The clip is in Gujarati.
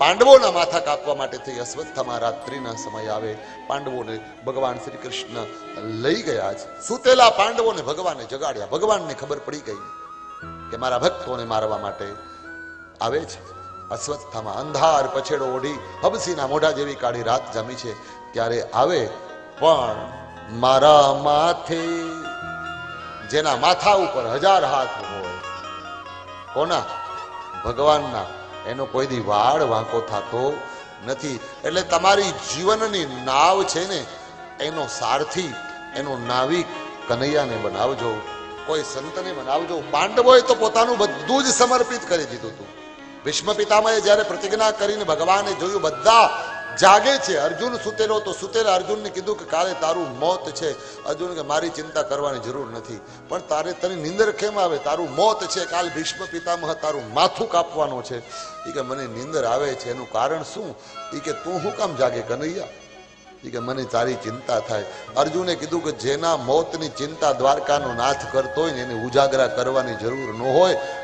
પાંડવોના માથા કાપવા માટે અશ્વત્થામાં રાત્રિના સમય આવે. પાંડવોને ભગવાન શ્રી કૃષ્ણ લઈ ગયા છે. સુતેલા પાંડવોને ભગવાને જગાડ્યા. ભગવાનને ખબર પડી ગઈ કે મારા ભક્તોને મારવા માટે આવે છે. અશ્વત્થામાં અંધાર પછેડો ઓઢી હબસીના મોઢા જેવી કાળી રાત જમી છે. ત્યારે આવે પણ મારા માથે જેના માથા ઉપર હજાર હાથ હોય, કોના? ભગવાનના. એનો કોઈ દી વાળ વાંકો થતો નથી. એટલે તમારી જીવનની નાવ છે ને, એનો સારથી, એનો નાવિક કનૈયાને બનાવજો. કોઈ સંતને બનાવજો. પાંડવોએ તો પોતાનું બધું જ સમર્પિત કરી દીધું હતું. ભીષ્મ પિતામહે જ્યારે પ્રતિજ્ઞા કરીને ભગવાને જોયું, બધા જાગે છે. અર્જુન સુતેલો તો સુતેલા. અર્જુનને કીધું કે કાલે તારું મોત છે. અર્જુન કે મારી ચિંતા કરવાની જરૂર નથી. પણ તારે તને નિંદર કેમ આવે? તારું મોત છે. કાલ ભીષ્મ પિતામહ તારું માથું કાપવાનું છે. એ કે મને નિંદર આવે છે. એનું કારણ શું? એ કે તું હું કામ જાગે, કનૈયા? એ કે મને તારી ચિંતા થાય. અર્જુને કીધું કે જેના મોતની ચિંતા દ્વારકાનો નાથ કરતો હોય ને એને ઉજાગરા કરવાની જરૂર ન હોય